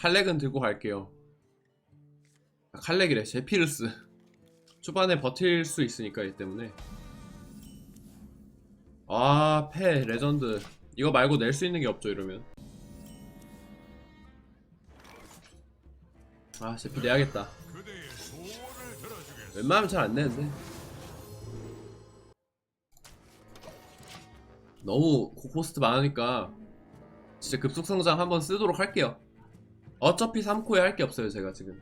칼렉은 들고 갈게요. 아, 칼렉이래. 제피르스. 초반에 버틸 수 있으니까 이 때문에. 아, 패 레전드. 이거 말고 낼 수 있는 게 없죠 이러면. 아, 제피 내야겠다. 웬만하면 잘 안 내는데. 너무 고코스트 많으니까 진짜 급속성장 한번 쓰도록 할게요. 어차피 3코에 할 게 없어요, 제가 지금.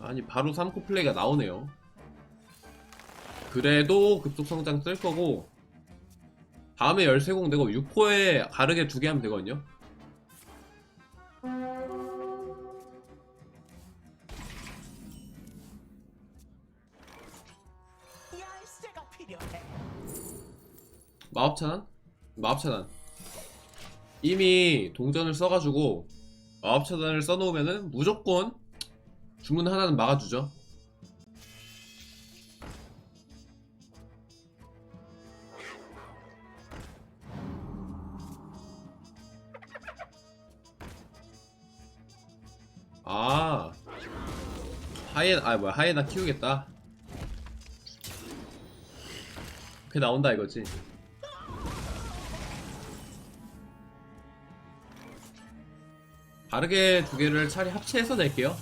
아니, 바로 3코 플레이가 나오네요. 그래도 급속성장 쓸 거고, 다음에 13공 되고 6코에 가르게 두 개 하면 되거든요. 마법 차단? 마법 차단. 이미 동전을 써가지고 마법 차단을 써놓으면은 무조건 주문 하나는 막아주죠. 아 하이엔 아 뭐야 하이에나 키우겠다. 그게 나온다 이거지. 다르게 두 개를 차라리 합체해서 낼게요.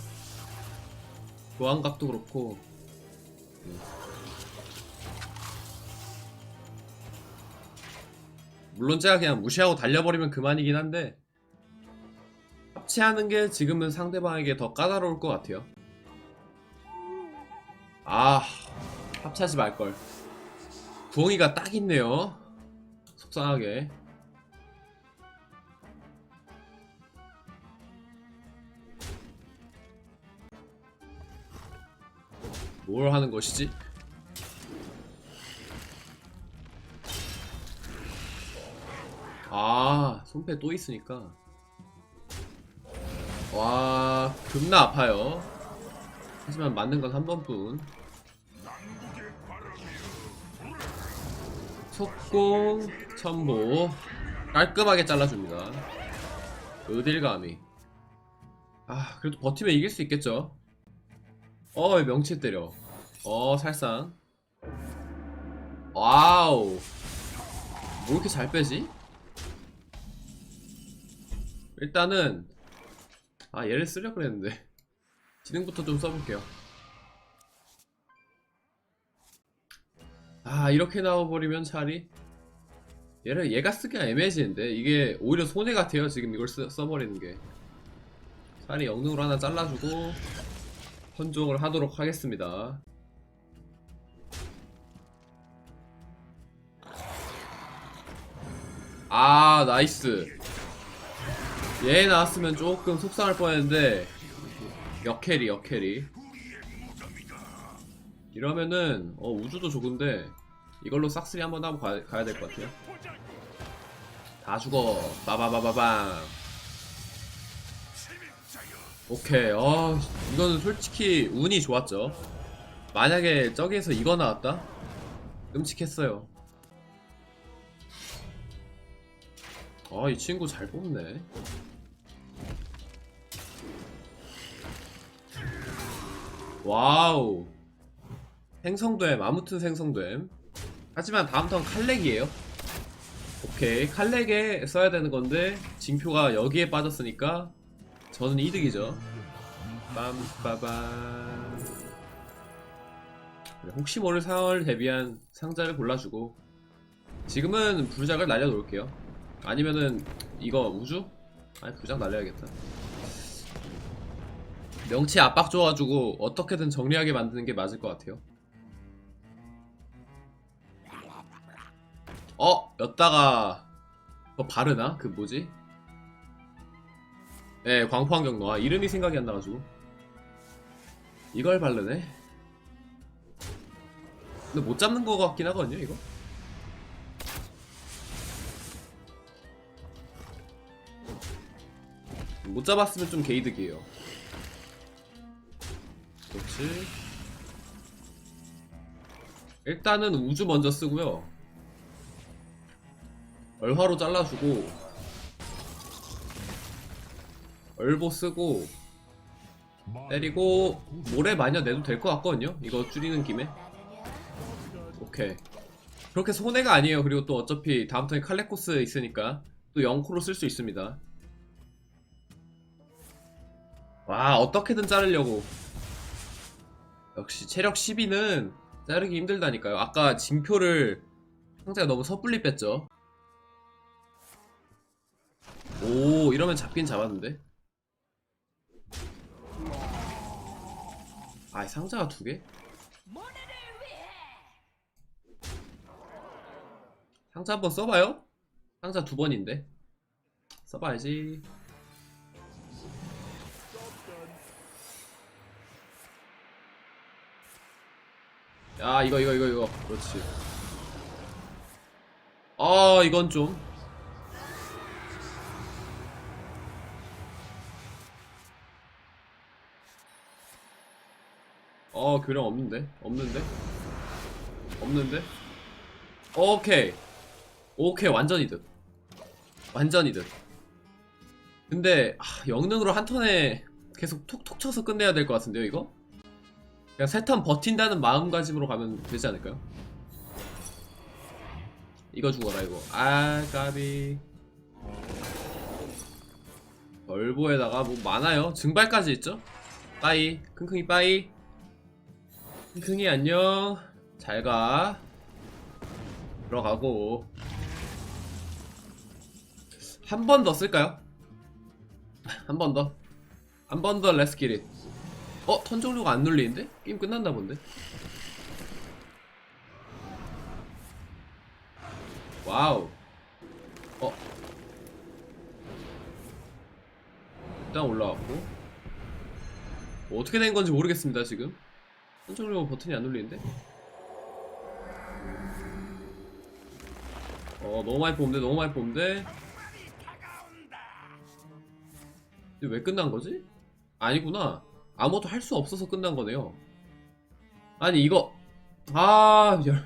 교환각도 그렇고. 음. 물론 제가 그냥 무시하고 달려버리면 그만이긴 한데 합체하는 게 지금은 상대방에게 더 까다로울 것 같아요. 아 합체하지 말걸. 부엉이가 딱 있네요. 속상하게. 뭘 하는 것이지? 아, 손패 또 있으니까. 와, 겁나 아파요. 하지만 맞는 건 한 번뿐. 속공, 첨보. 깔끔하게 잘라줍니다. 어딜 감히. 아, 그래도 버티면 이길 수 있겠죠? 어, 왜 명치 때려. 어, 살상. 와우. 뭐 이렇게 잘 빼지? 일단은 아 얘를 쓰려 그랬는데 지능부터 좀 써볼게요. 아 이렇게 나와버리면 차라리 얘를 얘가 쓰기가 애매해지는데 이게 오히려 손해 같아요 지금 이걸 쓰, 써버리는 게 차라리 영능으로 하나 잘라주고 헌종을 하도록 하겠습니다. 아 나이스. 얘 나왔으면 조금 속상할 뻔했는데 역캐리 역캐리. 이러면은 어 우주도 좋은데 이걸로 싹쓸이 한번 하고 가, 가야 될 것 같아요. 다 죽어. 빠바바바방 오케이. 어 이거는 솔직히 운이 좋았죠. 만약에 저기에서 이거 나왔다? 끔찍했어요 아 이 친구 잘 뽑네. 와우. 생성됨 아무튼 생성됨. 하지만 다음 턴 칼렉이에요. 오케이 칼렉에 써야 되는 건데 징표가 여기에 빠졌으니까 저는 이득이죠. 빰빠밤. 혹시 모를 상황을 대비한 상자를 골라주고 지금은 부작을 날려놓을게요 아니면은 이거 우주? 아니 부작 날려야겠다 명치 압박 줘가지고 어떻게든 정리하게 만드는 게 맞을 것 같아요 어? 였다가 어 바르나? 그 뭐지? 예, 네, 광포환경 노아 이름이 생각이 안 나가지고 이걸 바르네? 근데 못 잡는 거 같긴 하거든요 이거? 못 잡았으면 좀 개이득이에요 그렇지. 일단은 우주 먼저 쓰고요. 얼화로 잘라주고 얼보 쓰고 때리고 모래 마녀 내도 될 것 같거든요. 이거 줄이는 김에. 오케이. 그렇게 손해가 아니에요. 그리고 또 어차피 다음 턴에 칼레코스 있으니까 또 0코로 쓸 수 있습니다. 와 어떻게든 자르려고. 역시 체력 12는 자르기 힘들다니까요. 아까 징표를 상자가 너무 섣불리 뺐죠. 오 이러면 잡긴 잡았는데. 아 상자가 두 개? 상자 한번 써봐요? 상자 두 번인데 써봐야지 야 이거 이거 이거 이거 그렇지 아 이건 좀 어, 교령 없는데? 없는데? 없는데? 오케이. 오케이, 완전 이득. 완전 이득. 근데, 아, 영능으로 한 턴에 계속 톡톡 쳐서 끝내야 될 것 같은데요, 이거? 그냥 세턴 버틴다는 마음가짐으로 가면 되지 않을까요? 이거 죽어라, 이거. 아, 까비. 얼보에다가 뭐 많아요. 증발까지 있죠? 빠이. 킁킁이 빠이. 킁킁이 안녕. 잘 가. 들어가고. 한 번 더 쓸까요? 한 번 더. 한 번 더 레스키릿. 어? 턴 종료가 안 눌리는데? 게임 끝났나 본데? 와우. 어? 일단 올라왔고. 뭐 어떻게 된 건지 모르겠습니다, 지금. 선정료 버튼이 안 눌리는데? 어 너무 많이 뽑는데 너무 많이 뽑는데 왜 끝난 거지? 아니구나 아무것도 할 수 없어서 끝난 거네요. 아니 이거 아 열,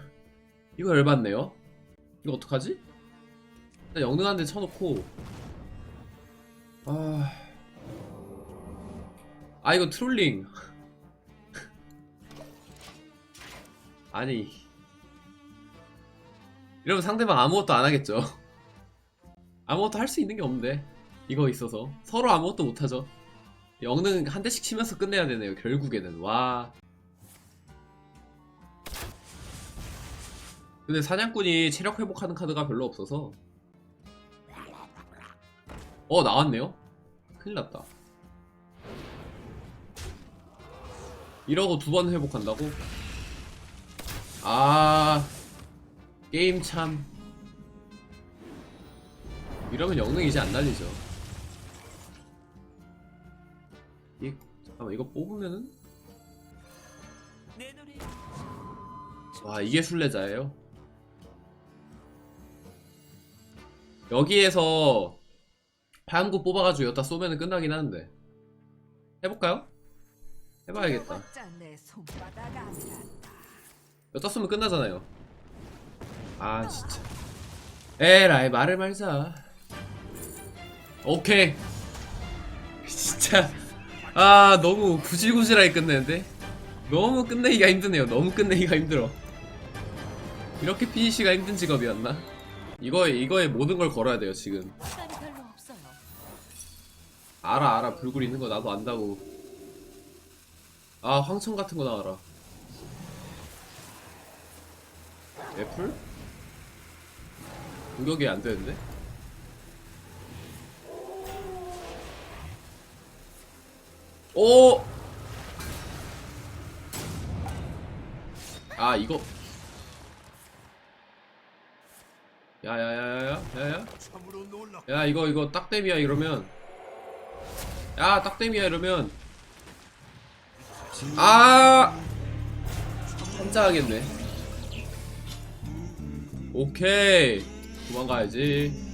이거 열받네요. 이거 어떡하지? 일단 영능한 데 쳐놓고. 아... 아 이거 트롤링. 아니. 이러면 상대방 아무것도 안 하겠죠. 아무것도 할 수 있는 게 없는데. 이거 있어서. 서로 아무것도 못 하죠 영능 한 대씩 치면서 끝내야 되네요 결국에는. 와. 근데 사냥꾼이 체력 회복하는 카드가 별로 없어서. 어 나왔네요? 큰일 났다. 이러고 두 번 회복한다고? 아 게임 참. 이러면 영능 이제 안 날리죠 잠깐만 이거 뽑으면은? 와 이게 순례자예요? 여기에서 파양구 뽑아가지고 여기다 쏘면은 끝나긴 하는데. 해볼까요? 해봐야겠다. 여기다 쏘면 끝나잖아요. 아 진짜. 에라이 말을 말자. 오케이. 진짜 아 너무 구질구질하게 끝내는데 너무 끝내기가 힘드네요 너무 끝내기가 힘들어 이렇게 피니시가 힘든 직업이었나? 이거에 이거에 모든 걸 걸어야 돼요 지금 시간이 별로 없어요. 알아 알아 불굴 있는 거 나도 안다고 아 황천 같은 거 나와라 애플? 공격이 안 되는데? 오! 아 이거. 야야야야야 야야. 야 이거 이거 딱댐이야 이러면. 야 딱댐이야 이러면. 아! 한자 하겠네. 오케이. 도망가야지